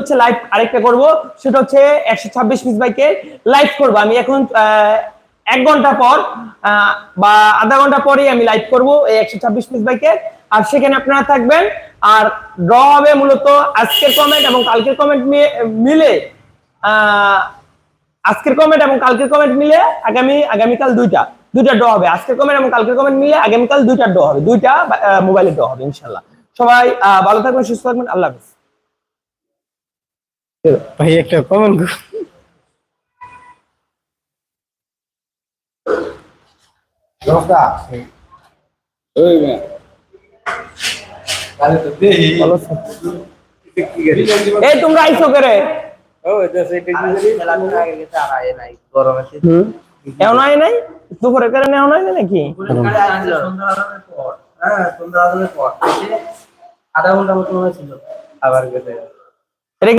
হচ্ছে লাইভ আরেকটা করব। সেটা হচ্ছে একশো ছাব্বিশ লাইভ করব। আমি এখন এক ঘণ্টা পর বা আধা ঘণ্টা পরেই আমি লাইভ করব এই একশো ছাব্বিশ আর সেখানে আপনারা থাকবেন। আর ড্র হবে মূলত আজকের কমেন্ট এবং কালকের কমেন্ট মিলে আজকের কমেন্ট এবং কালকের কমেন্ট মিলে আগামী, আগামীকাল দুইটা। দুইটা ড্র হবে। আজকের কমেন্ট এবং কালকের কমেন্ট মিলে আগামীকাল দুইটা ড্র হবে। দুইটা মোবাইলে ড্র হবে ইনশাল্লাহ সবাই ভালো থাকবেন, সুস্থ থাকবেন। আল্লাহ হাফিজ। ভাই একটা কমেন্ট এই তোমরা আইসো করে? এও নাই নাই? দুপুরে করে নেও নাই নাকি? হ্যাঁ আধা ঘণ্টা মতো ছিল। আবার গেছে